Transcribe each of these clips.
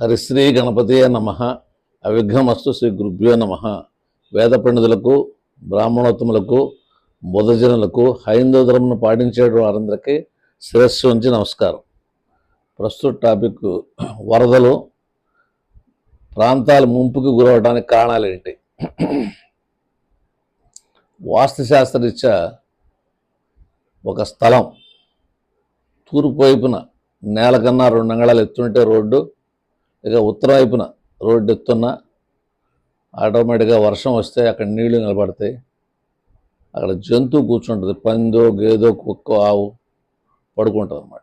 హరిశ్రీ గణపతియే నమ. అవిఘ్నమస్తు శ్రీ గురుభ్యో నమ. వేద పండితులకు బ్రాహ్మణోత్తములకు బుధజనులకు హైందవ ధర్మను పాటించే వారందరికీ శిరస్సు ఉంచి నమస్కారం. ప్రస్తుత టాపిక్ వరదలు ప్రాంతాలు ముంపుకు గురవడానికి కారణాలు ఏంటి? వాస్తుశాస్త్రరీత్యా ఒక స్థలం తూర్పు వైపున నేల కన్నా రెండు అంగళాలు ఎత్తుంటే రోడ్డు ఇక ఉత్తర వైపున రోడ్డు ఎత్తున్న ఆటోమేటిక్గా వర్షం వస్తే అక్కడ నీళ్ళు నిలబడతాయి. అక్కడ జంతువు కూర్చుంటుంది పందో గేదో కుక్క ఆవు పడుకుంటుంది అనమాట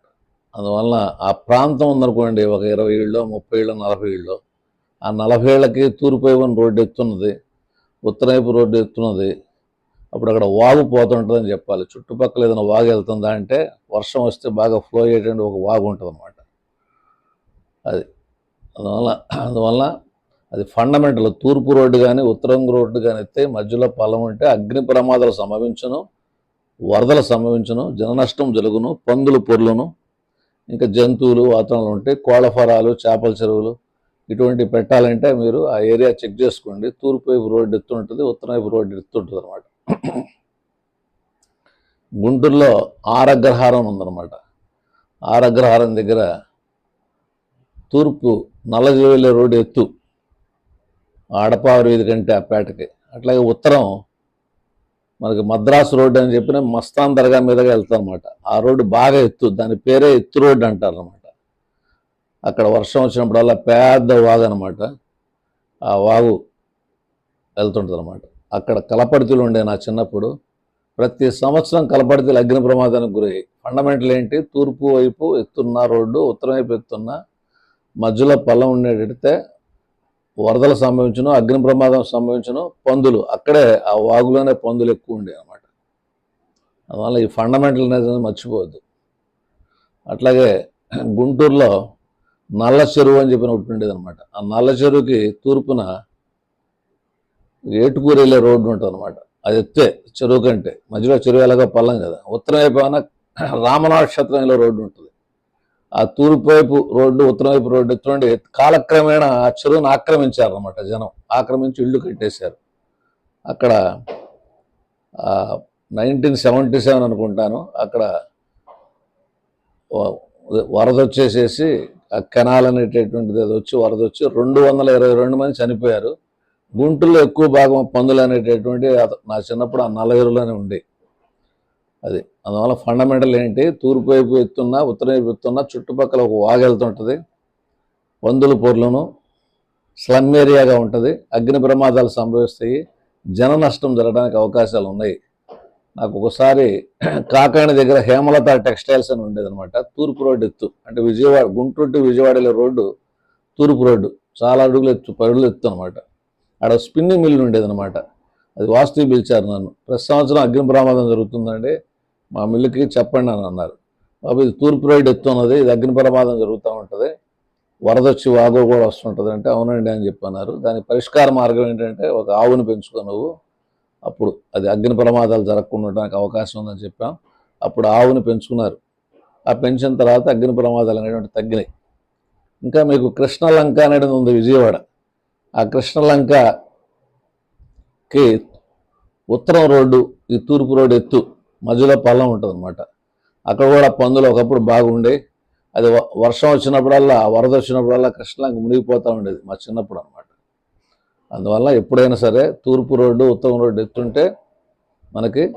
అందువలన ఆ ప్రాంతం ఉందనుకోండి ఒక ఇరవై ఏళ్ళు ముప్పై ఏళ్ళు నలభై ఏళ్ళు ఆ నలభై ఏళ్ళకి తూర్పు వైపున రోడ్డు ఎత్తున్నది ఉత్తర వైపు రోడ్డు ఎత్తున్నది అప్పుడు అక్కడ వాగు పోతుంటుందని చెప్పాలి. చుట్టుపక్కల ఏదైనా వాగు వెళ్తుందా అంటే వర్షం వస్తే బాగా ఫ్లో అయ్యేటువంటి ఒక వాగు ఉంటుంది అనమాట అది అందువల్ల అందువల్ల అది ఫండమెంటల్ తూర్పు రోడ్డు కానీ ఉత్తరం రోడ్డు కానీ ఎత్తే మధ్యలో పొలం ఉంటే అగ్ని ప్రమాదాలు సంభవించను వరదలు సంభవించును జననష్టం జరుగును పందులు పొర్లును ఇంకా జంతువులు వాతావరణం ఉంటే కోళ్ళ ఫరాలు చేపల చెరువులు ఇటువంటి పెట్టాలంటే మీరు ఆ ఏరియా చెక్ చేసుకోండి. తూర్పు వైపు రోడ్డు ఎత్తుంటుంది ఉత్తరం వైపు రోడ్డు ఎత్తుంటుంది అనమాట గుంటూరులో ఆరగ్రహారం ఉందన్నమాట. ఆరగ్రహారం దగ్గర తూర్పు నల్లజీవెళ్ళే రోడ్డు ఎత్తు ఆడపావరు వీధి కంటే ఆ పేటకి. అట్లాగే ఉత్తరం మనకి మద్రాసు రోడ్డు అని చెప్పిన మస్తాన్ దర్గా మీదగా వెళ్తాం అనమాట ఆ రోడ్డు బాగా ఎత్తు దాని పేరే ఎత్తు రోడ్డు అంటారు అనమాట అక్కడ వర్షం వచ్చినప్పుడల్లా పెద్ద వాగు అనమాట ఆ వాగు వెళ్తుంటుంది అనమాట అక్కడ కలపడితులు ఉండే నా చిన్నప్పుడు ప్రతి సంవత్సరం కలపడితులు అగ్ని ప్రమాదానికి గురయ్యాయి ఫండమెంటల్ ఏంటి? తూర్పు వైపు ఎత్తున్న రోడ్డు ఉత్తరం వైపు ఎత్తున్న మధ్యలో పల్లం ఉండేటైతే వరదలు సంభవించను అగ్ని ప్రమాదం సంభవించను పందులు. అక్కడే ఆ వాగులోనే పందులు ఎక్కువ ఉండే అనమాట అందువల్ల ఈ ఫండమెంటల్ అనేది మర్చిపోవద్దు. అట్లాగే గుంటూరులో నల్ల చెరువు అని చెప్పిన ఒకటి ఉండేది అనమాట ఆ నల్ల చెరువుకి తూర్పున ఏటుకూరు వెళ్ళే రోడ్డు ఉంటుంది అనమాట అది ఎత్తే చెరువు కంటే. మధ్యలో చెరువు ఎలాగో పల్లం కదా. ఉత్తరం వైపు రామనాక్షత్రం వెళ్ళే రోడ్డు ఉంటుంది. ఆ తూర్పు వైపు రోడ్డు ఉత్తరం వైపు రోడ్డు ఎత్తుండి కాలక్రమేణా ఆ చెరువును ఆక్రమించారు అనమాట జనం. ఆక్రమించి ఇళ్ళు కట్టేశారు. అక్కడ నైన్టీన్ సెవెంటీ సెవెన్ అనుకుంటాను. అక్కడ వరద వచ్చేసేసి ఆ కెనాల్ అనేటటువంటిది అది వచ్చి వరద వచ్చి రెండు వందల ఇరవై రెండు మంది చనిపోయారు. గుంటూరులో ఎక్కువ భాగం పందులు అనేటటువంటి నా చిన్నప్పుడు ఆ నలగిరిలోనే ఉండే. అది. అందువల్ల ఫండమెంటల్ ఏంటి? తూర్పు వైపు ఎత్తున్నా ఉత్తరం వైపు ఎత్తున్నా చుట్టుపక్కల ఒక వాగు వెళ్తుంటుంది పందుల పొర్లను స్లమ్ ఏరియాగా ఉంటుంది. అగ్ని ప్రమాదాలు సంభవిస్తాయి. జన నష్టం జరగడానికి అవకాశాలు ఉన్నాయి. నాకు ఒకసారి కాకాణి దగ్గర హేమలత టెక్స్టైల్స్ అని ఉండేదనమాట తూర్పు రోడ్డు ఎత్తు. అంటే విజయవాడ గుంటూరు టు విజయవాడ రోడ్డు తూర్పు రోడ్డు. చాలా అడుగులు ఎత్తు పడుగులు ఎత్తు అనమాట ఆడ స్పిన్నింగ్ మిల్లు ఉండేదనమాట అది వాస్తు పిలిచారు నన్ను. ప్రతి సంవత్సరం అగ్ని ప్రమాదం జరుగుతుందండి. మా మిల్లుకి చెప్పండి అని అన్నారు. బాబు ఇది తూర్పు రోడ్డు ఎత్తున్నది ఇది అగ్ని ప్రమాదం జరుగుతూ ఉంటుంది. వరదొచ్చి వాగో వాగు కూడా వస్తుంటుంది అంటే అవునండి అని చెప్పన్నారు. దానికి పరిష్కార మార్గం ఏంటంటే ఒక ఆవును పెంచుకో నువ్వు. అప్పుడు అది అగ్ని ప్రమాదాలు జరగకుండా ఉండడానికి అవకాశం ఉందని చెప్పాం. అప్పుడు ఆవుని పెంచుకున్నారు. ఆ పెంచిన తర్వాత అగ్ని ప్రమాదాలు అనేటువంటి తగ్గినాయి. ఇంకా మీకు కృష్ణలంక అనేది ఉంది విజయవాడ. ఆ కృష్ణలంకకి ఉత్తరం రోడ్డు ఈ తూర్పు రోడ్డు ఎత్తు. మధ్యలో పల్లం ఉంటుంది అనమాట అక్కడ కూడా పందులు ఒకప్పుడు బాగుండే. అది వ- వర్షం వచ్చినప్పుడల్లా వరద వచ్చినప్పుడల్లా కృష్ణలంక మునిగిపోతూ ఉండేది మా చిన్నప్పుడు అనమాట అందువల్ల ఎప్పుడైనా సరే తూర్పు రోడ్డు ఉత్తరం రోడ్డు ఎత్తుంటే మనకి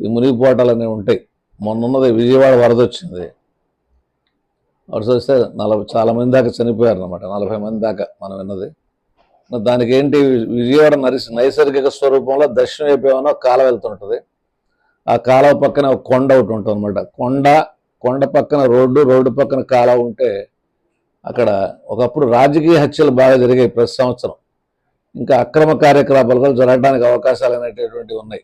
ఈ మునిగిపోవటాలు అనేవి ఉంటాయి. మొన్న ఉన్నది విజయవాడ వరద వచ్చింది. వరద వస్తే నలభై చాలా మంది దాకా చనిపోయారు అనమాట నలభై మంది దాకా మనం విన్నది. దానికి ఏంటి? విజయవాడ నరి నైసర్గిక స్వరూపంలో దక్షిణ వైపు ఏమైనా కాల వెళ్తుంటుంది. ఆ కాలువ పక్కన కొండ ఒకటి ఉంటుంది అనమాట కొండ కొండ పక్కన రోడ్డు రోడ్డు పక్కన కాలువ ఉంటే అక్కడ ఒకప్పుడు రాజకీయ హత్యలు బాగా జరిగాయి ప్రతి సంవత్సరం. ఇంకా అక్రమ కార్యకలాపాలు కూడా జరగడానికి అవకాశాలు అనేటటువంటివి ఉన్నాయి.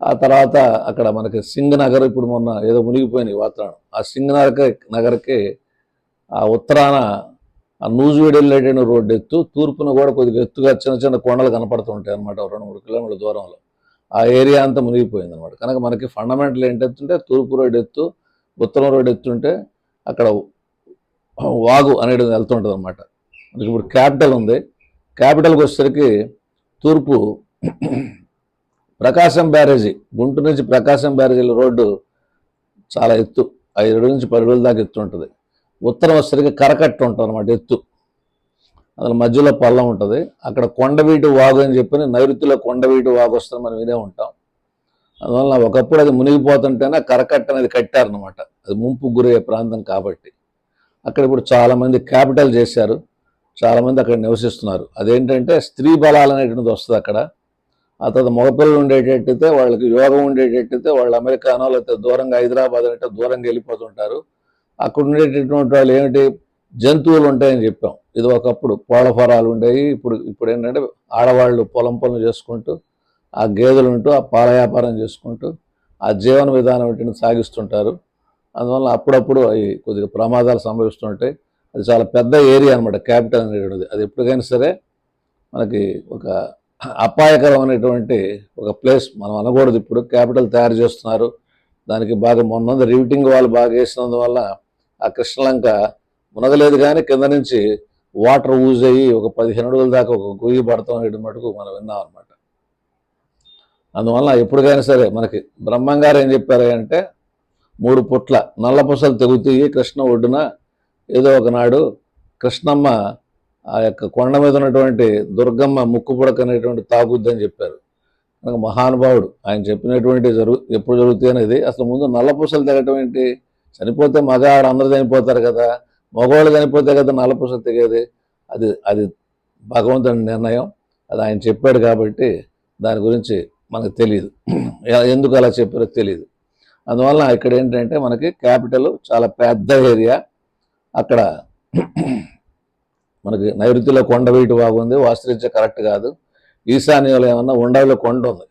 ఆ తర్వాత అక్కడ మనకి సింగ్ నగర్ ఇప్పుడు మొన్న ఏదో మునిగిపోయినాయి వాతావరణం. ఆ సింగ్ నగర్ నగర్కి ఆ ఉత్తరాన ఆ నూజివీడు వెళ్ళేటువంటి రోడ్డు ఎత్తు తూర్పున కూడా కొద్దిగా ఎత్తుగా చిన్న చిన్న కొండలు కనపడుతుంటాయి అనమాట రెండు మూడు కిలోమీటర్ల దూరంలో. ఆ ఏరియా అంతా మునిగిపోయింది అనమాట కనుక మనకి ఫండమెంటల్ ఏంటంటే తూర్పు రోడ్ ఎత్తు ఉత్తరం రోడ్ ఎత్తుంటే అక్కడ వాగు అనేది వెళ్తుంటుంది అనమాట మనకి ఇప్పుడు క్యాపిటల్ ఉంది. క్యాపిటల్కి వచ్చేసరికి తూర్పు ప్రకాశం బ్యారేజీ గుంటూరు నుంచి ప్రకాశం బ్యారేజీల రోడ్డు చాలా ఎత్తు. ఐదు నుంచి పది రోజుల దాకా ఎత్తు ఉంటుంది. ఉత్తరం వచ్చేసరికి కరకట్టు ఉంటుంది అనమాట ఎత్తు. అందులో మధ్యలో పల్లం ఉంటుంది. అక్కడ కొండవీటి వాగు అని చెప్పి నైరుతిలో కొండవీటి వాగు వస్తుంది మనం వినే ఉంటాం. అందువల్ల ఒకప్పుడు అది మునిగిపోతుంటేనే కరకట్ట అనేది కట్టారనమాట అది ముంపు గురయ్యే ప్రాంతం కాబట్టి. అక్కడ ఇప్పుడు చాలామంది క్యాపిటల్ చేశారు. చాలామంది అక్కడ నివసిస్తున్నారు. అదేంటంటే స్త్రీ బలాలు అనేటువంటిది వస్తుంది అక్కడ. ఆ తర్వాత మగపిల్లలు ఉండేటట్టయితే వాళ్ళకి యోగం ఉండేటట్టయితే వాళ్ళు అమెరికానో లేకపోతే దూరంగా హైదరాబాద్ అంటే దూరంగా వెళ్ళిపోతుంటారు. అక్కడ ఉండేటటువంటి వాళ్ళు ఏమిటి? జంతువులు ఉంటాయని చెప్పాం. ఇది ఒకప్పుడు కోళ్ళ ఫరాలు ఉండేవి. ఇప్పుడు ఇప్పుడు ఏంటంటే ఆడవాళ్ళు పొలం పనులు చేసుకుంటూ ఆ గేదెలు ఉంటూ ఆ పాల వ్యాపారం చేసుకుంటూ ఆ జీవన విధానం ఏంటంటే సాగిస్తుంటారు. అందువల్ల అప్పుడప్పుడు అవి కొద్దిగా ప్రమాదాలు సంభవిస్తుంటాయి అది చాలా పెద్ద ఏరియా అనమాట క్యాపిటల్ అనేటువంటిది. అది ఎప్పటికైనా సరే మనకి ఒక అపాయకరమైనటువంటి ఒక ప్లేస్ మనం అనకూడదు ఇప్పుడు. క్యాపిటల్ తయారు చేస్తున్నారు. దానికి బాగా మొన్న రివిటింగ్ వాళ్ళు బాగా వేసినందువల్ల ఆ కృష్ణలంక మునగలేదు కానీ కింద నుంచి వాటర్ యూజ్ అయ్యి ఒక పదిహేను అడుగుల దాకా ఒక గుయ్యి పడతాం అనేది మటుకు మనం విన్నాం అనమాట అందువల్ల ఎప్పుడుకైనా సరే మనకి బ్రహ్మంగారు ఏం చెప్పారు అంటే మూడు పుట్ల నల్ల పుసలు తెగుతీయి కృష్ణ ఒడ్డున ఏదో ఒకనాడు కృష్ణమ్మ ఆ యొక్క కొండ మీద ఉన్నటువంటి దుర్గమ్మ ముక్కు పుడక అనేటువంటి తాగుద్దని చెప్పారు. కనుక మహానుభావుడు ఆయన చెప్పినటువంటి జరుగు ఎప్పుడు జరుగుతాయి అనేది అసలు ముందు నల్ల పూసలు తెగటం ఏంటి? చనిపోతే మగ ఆడ అందరూ చనిపోతారు కదా. మగవాళ్ళు చనిపోతే కదా నల్ల పూసలు తెగేది అది అది భగవంతుని నిర్ణయం. అది ఆయన చెప్పాడు కాబట్టి దాని గురించి మనకు తెలియదు ఎందుకు అలా చెప్పారో తెలియదు అందువల్ల ఇక్కడ ఏంటంటే మనకి క్యాపిటల్ చాలా పెద్ద ఏరియా. అక్కడ మనకి నైరుతిలో కొండ వీటి బాగుంది వాస్తరించ కరెక్ట్ కాదు. ఈశాన్యంలో ఏమన్నా ఉండవిలో కొండ ఉంది.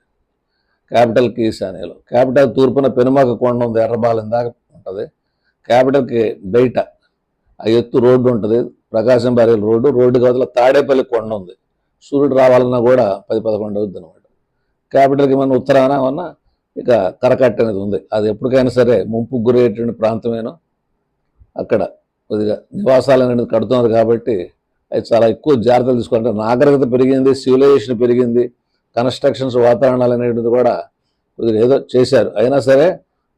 క్యాపిటల్కి ఈశాన్యంలో. క్యాపిటల్ తూర్పున పెనుమాక కొండ ఉంది. ఎర్రబాలెం దాకా ఉంటుంది. క్యాపిటల్కి బయట ఆ ఎత్తు రోడ్డు ఉంటుంది. ప్రకాశం బారేలు రోడ్డు. రోడ్డు కవతల తాడేపల్లి కొండ ఉంది. సూర్యుడు రావాలన్నా కూడా పది పదకొండు అవుద్ది అనమాట క్యాపిటల్కి మన ఉత్తరాన ఉన్న ఇక కరకట్ట అనేది ఉంది. అది ఎప్పటికైనా సరే ముంపు గురయ్యేటువంటి ప్రాంతమేనో. అక్కడ కొద్దిగా నివాసాలు అనేది కడుతున్నారు కాబట్టి అది చాలా ఎక్కువ జాగ్రత్తలు తీసుకోవాలంటే నాగరికత పెరిగింది సివిలైజేషన్ పెరిగింది కన్స్ట్రక్షన్స్ వాతావరణాలు అనేటువంటిది కూడా కొద్దిగా ఏదో చేశారు. అయినా సరే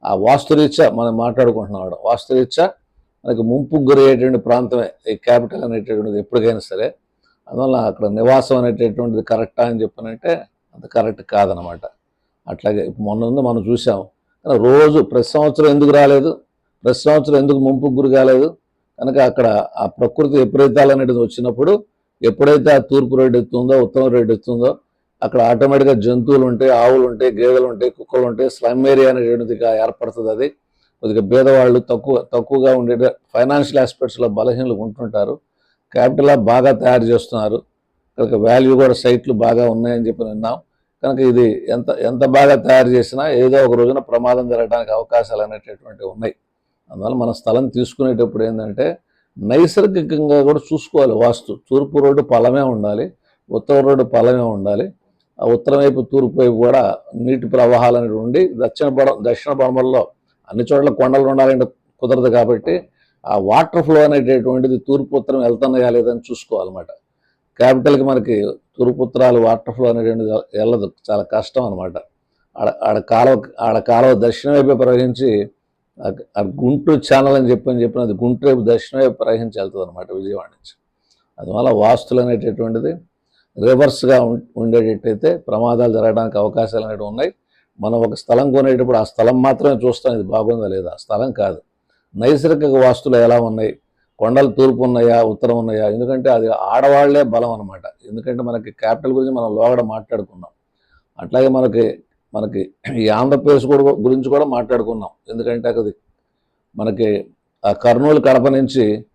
ఆ వాస్తురీత్యా మనం మాట్లాడుకుంటున్నాం వాస్తురీత్యా మనకి ముంపుకు గురయ్యేటువంటి ప్రాంతమే ఈ క్యాపిటల్ అనేటటువంటిది ఎప్పటికైనా సరే. అందువల్ల అక్కడ నివాసం అనేటటువంటిది కరెక్టా అని చెప్పనంటే అది కరెక్ట్ కాదనమాట. అట్లాగే ఇప్పుడు మొన్న ఉంది మనం చూసాం కానీ రోజు ప్రతి సంవత్సరం ఎందుకు రాలేదు? ప్రతి సంవత్సరం ఎందుకు ముంపుకు గురి కాలేదు? కనుక అక్కడ ఆ ప్రకృతి విపరీతాలు అనేది వచ్చినప్పుడు ఎప్పుడైతే ఆ తూర్పు రేటు ఎత్తుందో ఉత్తమ రేటు ఎత్తుందో అక్కడ ఆటోమేటిక్గా జంతువులు ఉంటాయి ఆవులు ఉంటాయి గేదెలు ఉంటాయి కుక్కలు ఉంటాయి స్లమ్ ఏరియా అనేటువంటిది ఏర్పడుతుంది అది. కొద్దిగా పేదవాళ్ళు తక్కువ తక్కువగా ఉండే ఫైనాన్షియల్ ఆస్పెక్ట్స్లో బలహీనలు ఉంటుంటారు. క్యాపిటల్ బాగా తయారు చేస్తున్నారు. కనుక వాల్యూ కూడా సైట్లు బాగా ఉన్నాయని చెప్పి విన్నాం. కనుక ఇది ఎంత ఎంత బాగా తయారు చేసినా ఏదో ఒక రోజున ప్రమాదం జరగడానికి అవకాశాలు అనేటటువంటివి ఉన్నాయి. అందువల్ల మన స్థలం తీసుకునేటప్పుడు ఏంటంటే నైసర్గికంగా కూడా చూసుకోవాలి వాస్తు. తూర్పు రోడ్డు పలమే ఉండాలి ఉత్తర రోడ్డు పలమే ఉండాలి. ఆ ఉత్తరం వైపు తూర్పు వైపు కూడా నీటి ప్రవాహాలు అనేవి ఉండి దక్షిణ పడ దక్షిణ పడమల్లో అన్ని చోట్ల కొండలు ఉండాలంటే కుదరదు కాబట్టి ఆ వాటర్ ఫ్లో అనేటటువంటిది తూర్పు ఉత్తరం వెళ్తున్నాయా లేదని చూసుకోవాలన్నమాట. క్యాపిటల్కి మనకి తూర్పు ఉత్తరాలు వాటర్ ఫ్లో అనేటువంటిది వెళ్ళదు. చాలా కష్టం అనమాట ఆడ ఆడ కాలువ ఆడ కాలువ దక్షిణ వైపు ప్రవహించి ఆ- గుంటూరు ఛానల్ అని చెప్పని చెప్పిన అది గుంటూరు వైపు దక్షిణ వైపు ప్రవహించి వెళ్తుంది అనమాట విజయవాడ నుంచి. అందువల్ల వాస్తులు అనేటటువంటిది రివర్స్గా ఉండేటట్టయితే ప్రమాదాలు జరగడానికి అవకాశాలు అనేవి ఉన్నాయి. మనం ఒక స్థలం కొనేటప్పుడు ఆ స్థలం మాత్రమే చూస్తాం ఇది బాగుందా లేదా. ఆ స్థలం కాదు. నైసర్గిక వాస్తులు ఎలా ఉన్నాయి? కొండలు తూర్పు ఉన్నాయా ఉత్తరం ఉన్నాయా ఎందుకంటే అది ఆడవాళ్ళే బలం అనమాట ఎందుకంటే మనకి క్యాపిటల్ గురించి మనం లోగడ మాట్లాడుకున్నాం. అట్లాగే మనకి మనకి ఈ ఆంధ్రప్రదేశ్ కూడా గురించి కూడా మాట్లాడుకున్నాం. ఎందుకంటే అది మనకి ఆ కర్నూలు కడప నుంచి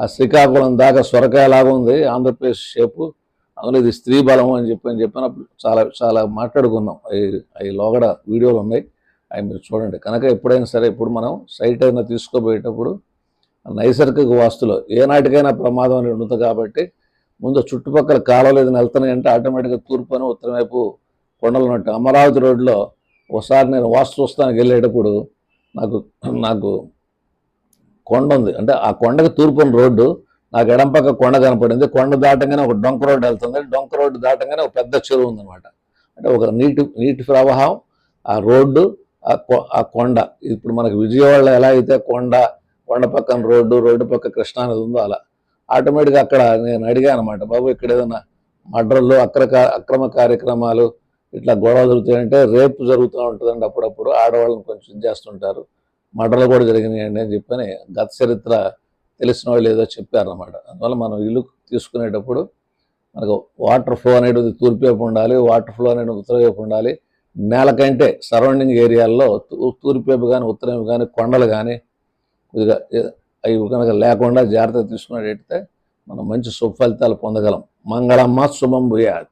ఆ శ్రీకాకుళం దాకా సొరకాయ లాగా ఉంది. ఆంధ్రప్రదేశ్ షేపు అందులో ఇది స్త్రీ బలం అని చెప్పి అని చెప్పినప్పుడు చాలా చాలా మాట్లాడుకున్నాం అవి అవి లోగడ వీడియోలు ఉన్నాయి. అవి మీరు చూడండి. కనుక ఎప్పుడైనా సరే ఇప్పుడు మనం సైట్ అయినా తీసుకోబోయేటప్పుడు నైసర్గిక వాస్తులో ఏనాటికైనా ప్రమాదం అనేది ఉంటుంది కాబట్టి ముందు చుట్టుపక్కల కాలువలు ఏదైనా వెళ్తున్నాయంటే ఆటోమేటిక్గా తూర్పు అని ఉత్తరం వైపు కొండలు ఉన్నట్టు అమరావతి రోడ్లో ఒకసారి నేను వాస్తు చూస్తానికి వెళ్ళేటప్పుడు నాకు నాకు కొండ ఉంది. అంటే ఆ కొండకి తూర్పున రోడ్డు నాకు ఎడం పక్క కొండ కనపడింది. కొండ దాటంగానే ఒక డొంక రోడ్డు వెళ్తుంది. డొంక రోడ్డు దాటంగానే ఒక పెద్ద చెరువు ఉందన్నమాట. అంటే ఒక నీటి నీటి ప్రవాహం ఆ రోడ్డు ఆ కొ- ఆ కొండ. ఇప్పుడు మనకు విజయవాడలో ఎలా అయితే కొండ కొండ పక్కన రోడ్డు రోడ్డు పక్క కృష్ణా నది ఉందో అలా. ఆటోమేటిక్గా అక్కడ నేను అడిగాను అనమాట బాబు ఇక్కడ ఏదైనా మర్డర్లు అక్ర అక్రమ కార్యక్రమాలు ఇట్లా గొడవ జరుగుతాయంటే రేపు జరుగుతూ ఉంటుందండి అప్పుడప్పుడు. ఆడవాళ్ళని కొంచెం చేస్తుంటారు. మర్డర్లు కూడా జరిగినాయండి అని చెప్పని గత చరిత్ర తెలిసిన వాళ్ళు ఏదో చెప్పారన్నమాట. అందువల్ల మనం ఇల్లు తీసుకునేటప్పుడు మనకు వాటర్ ఫ్లో అనేది తూర్పు వైపు ఉండాలి వాటర్ ఫ్లో అనేది ఉత్తర వైపు ఉండాలి నేల కంటే సరౌండింగ్ ఏరియాల్లో తూ- తూర్పు వైపు కానీ ఉత్తరం వైపు కానీ కొండలు కానీ కొద్దిగా అవి కనుక లేకుండా జాగ్రత్త తీసుకున్నట్టయితే మనం మంచి సుఫలితాలు పొందగలం. మంగళమ్మ శుభం భూయాత్.